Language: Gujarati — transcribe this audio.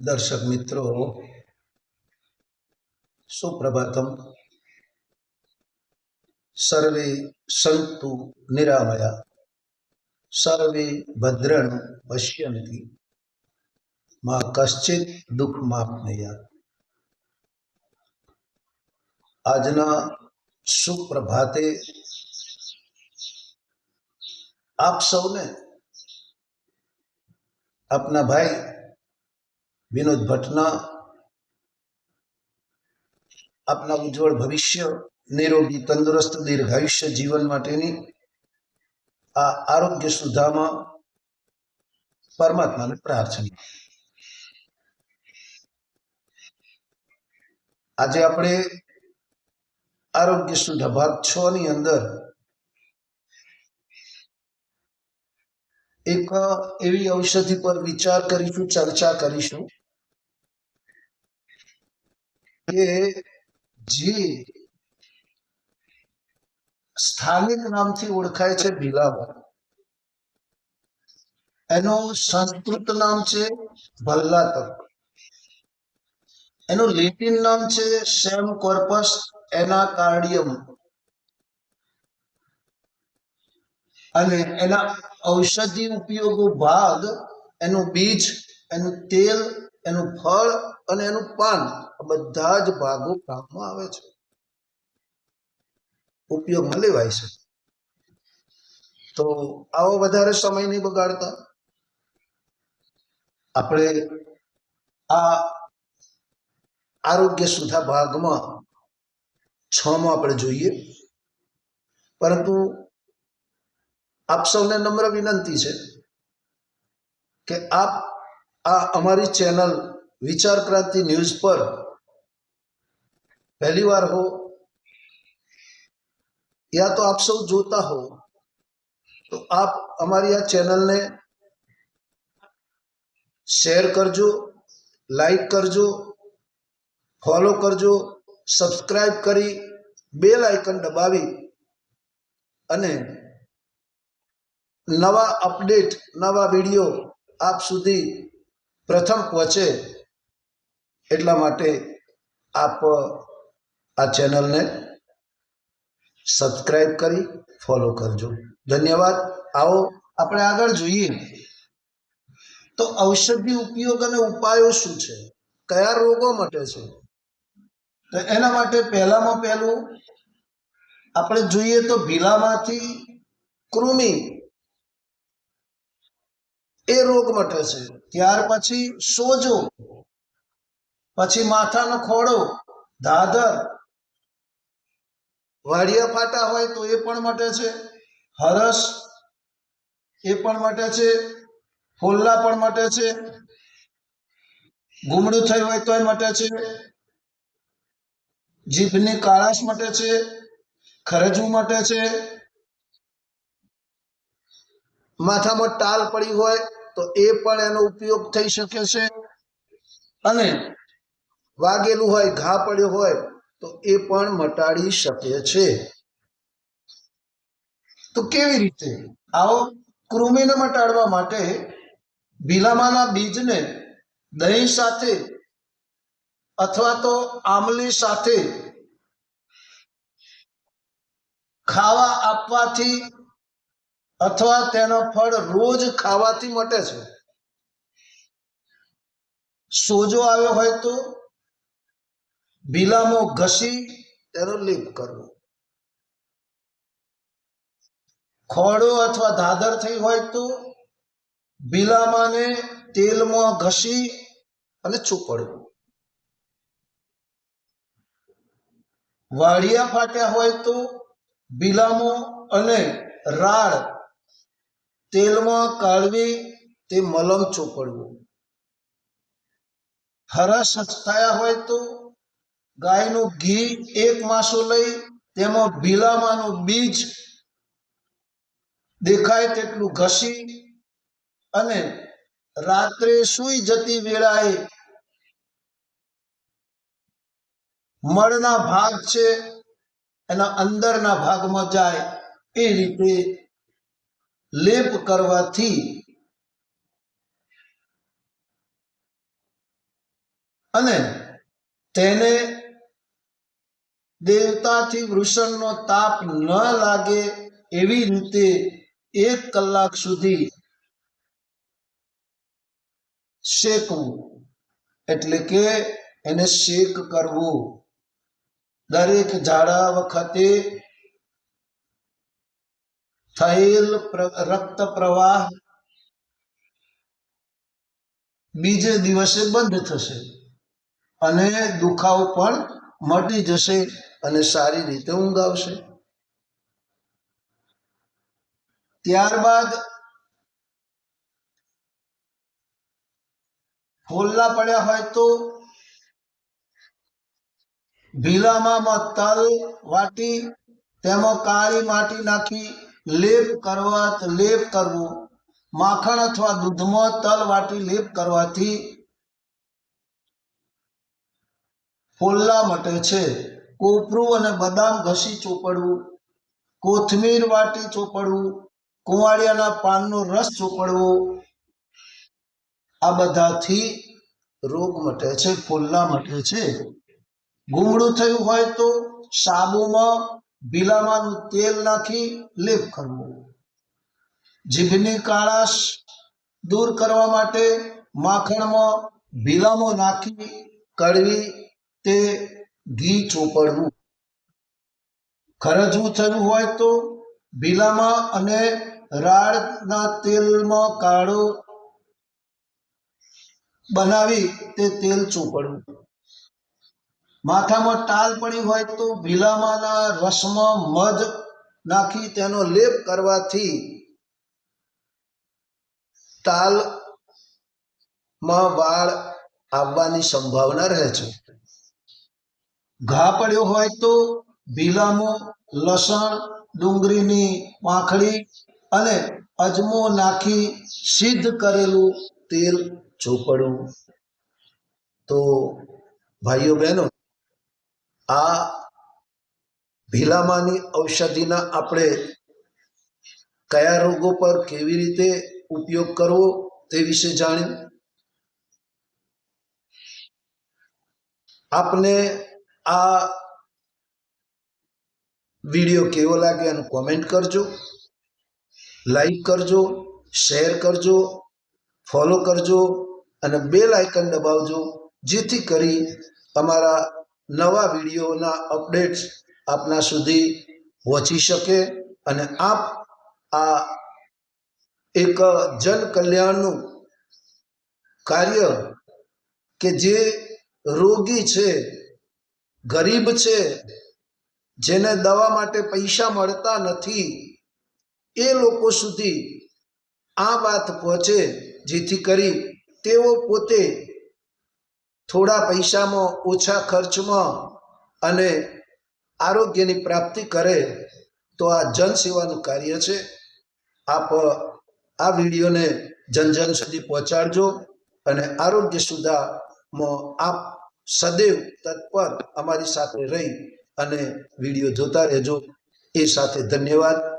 દર્શક મિત્રો, સુપ્રભાતમ. સર્વે સંતુ નિરામયા. સર્વે ભદ્રણ પશ્યંતિ. માં કશ્ચિત દુઃખ માપનયા આજના સુપ્રભાતે આપ સૌને આપના ભાઈ વિનોદ ભટ્ટના આપના ઉજ્જવળ ભવિષ્ય, નિરોગી, તંદુરસ્ત, દીર્ઘાયુષ્ય જીવન માટેની આ આરોગ્ય સુધામાં પરમાત્માને પ્રાર્થના. આજે આપણે આરોગ્ય સુધા ભાગ છ ની અંદર એક એવી ઔષધિ પર વિચાર કરીશું, ચર્ચા કરીશું કે જે સ્થાનિક નામથી ઓળખાય છે ભીલાવર. એનું સંસ્કૃત નામ છે ભલ્લાતક એનું લેટિન નામ છે સેમ કોર્પસ એનાકાર્ડિયમ. અને એના ઔષધિ ઉપયોગો ભાગ એનું બીજ, એનું તેલ, એનું ફળ અને એનું પાન બધા જ ભાગો કામમાં આવે છે. ઉપયોગમાં લેવાય છે. તો આવો વધારે સમય નહીં બગાડતા. આપણે આ આરોગ્ય સુધા ભાગમાં છ માં આપણે જોઈએ. પરંતુ આપ સૌને નમ્ર વિનંતી છે કે આપ આ અમારી ચેનલ વિચાર ક્રાંતિ ન્યૂઝ પર પહેલી વાર હો યા તો આપ સૌ જોતા હો, તો આપ અમારી આ ચેનલને શેર કરજો, લાઈક કરજો, ફોલો કરજો સબસ્ક્રાઈબ કરી, બેલ આઇકન દબાવી અને નવા અપડેટ, નવા વીડિયો આપ સુધી પ્રથમ પહોંચે એટલા માટે આપ, આ ચેનલને સબસ્ક્રાઈબ કરી, ફોલો કરજો. ધન્યવાદ. આવો, આપણે આગળ જોઈએ. તો ઔષધિ ઉપયોગ અને ઉપાયો શું છે? કયા રોગો માટે છે? તો એના માટે પહેલામાં પહેલું આપણે જોઈએ તો ભીલામાંથી કૃમિ એ રોગ મટે છે. ત્યાર પછી સોજો. પછી માથાનો ખોડો, દાદર. વાડિયા ફાટા હોય તો એ પણ મટે છે. હરસ એ પણ મટે છે. ફોલ્લા પણ મટે છે. ગુમડું થયું હોય તોય મટે છે. જીભની કાળાશ મટે છે. ખરજવું મટે છે. માથામાં ટાલ પડી હોય તો એ પણ એનો ઉપયોગ થઈ શકે છે. અને વાગેલું હોય, ઘા પડ્યો હોય, તો એ પણ મટાડી શકે છે. તો કેવી રીતે? આવો, કૃમિને મટાડવા માટે ભીલામાના બીજને દહીં સાથે અથવા તો આમલી સાથે ખાવા આપવાથી અથવા તેનો ફળ રોજ ખાવાથી મટે છે. સોજો આવ્યો હોય તો ભીલામો ઘસી તેનો લેપ કરવો. ખોડો અથવા ધાદર થઈ હોય તો ભીલામાને તેલમાં ઘસી અને ચોપડવું વાડિયા ફાટ્યા હોય તો ભીલામો અને રાળ તેલમાં કાઢવી તે મલમ ચોપડવું. હરસ થયા હોય તો ગાયનું ઘી એક માસો લઈ તેમાં ભીલામાનું બીજ દેખાય તેટલું ઘસી અને રાત્રે સુઈ જતી વેળાએ મળના ભાગ છે એના અંદરના ભાગમાં જાય એ રીતે લેપ કરવાથી અને તેને દેવતાથી વૃષણનો તાપ ન લાગે એવી રીતે એક કલાક સુધી શેકવું. એટલે કે એને શેક કરવું. દરેક ઝાડા વખતે થયેલ રક્ત પ્રવાહ બીજે દિવસે બંધ થશે અને દુખાવો પણ મટી જશે અને સારી રીતે ઊંઘ આવશે ત્યારબાદ ફોલ્લા પડ્યા હોય તો ભીલામાં તલ વાટી, તેમાં કાળી માટી નાખી લેપ કરવા, લેપ કરવો. માખણ અથવા દૂધમાં તલ વાટી લેપ કરવાથી ફોલ્લા મટે છે. કોપરું અને બદામ ઘસી ચોપડવું. કોથમીર વાટી ચોપડવું. કુંવાળિયાના પાનનો રસ ચોપડવો. આ બધાથી રોગ મટે છે, ફોલ્લા મટે છે. ગુમડું થયું હોય તો સાબુમાં ભીલામાનું તેલ નાખી લેપ કરવો. જીભની કાળાશ દૂર કરવા માટે માખણમાં ભીલામો નાખી કડવી તે ઘી ચોપડવું. ખરજવું થયું હોય તો ભીલામાં અને રાળના તેલમાં કાળો બનાવી તે તેલ ચોપડવું. માથામાં ટાલ પડી હોય તો ભીલામાના રસમાં મધ નાખી તેનો લેપ કરવાથી ટાલમાં વાળ આવવાની સંભાવના રહે છે. ઘા પડ્યો હોય તો ભીલામો લસણ, ડુંગળીની પાંખડી અને અજમો નાખી સિદ્ધ કરેલું તેલ ચોપડવું. તો ભાઈઓ બહેનો આ ભીલામાની ઔષધિના આપણે કયા રોગો પર કેવી રીતે ઉપયોગ કરવો તે વિશે જાણ્યું આપને આ વીડિયો કેવો લાગે એનું કોમેન્ટ કરજો, લાઈક કરજો, શેર કરજો, ફોલો કરજો અને બેલ આઇકન દબાવજો, જેથી કરી અમારા નવા વિડીયોના અપડેટ્સ આપના સુધી પહોંચી શકે અને આપ આ એક જન કલ્યાણનું કાર્ય કે જે રોગી છે, ગરીબ છે, જેને દવા માટે પૈસા મળતા નથી, એ લોકો સુધી આ વાત પહોંચે, જેથી કરી તેઓ પોતે થોડા પૈસામાં, ઓછા ખર્ચમાં અને આરોગ્યની પ્રાપ્તિ કરે તો આ જન સેવાનું કાર્ય છે. આપ આ વિડીયોને જન જન સુધી પહોંચાડજો અને આરોગ્ય સુધામાં આપ સદૈવ તત્પર અમારી સાથે રહી અને વીડિયો જોતા રહેજો. એ સાથે ધન્યવાદ.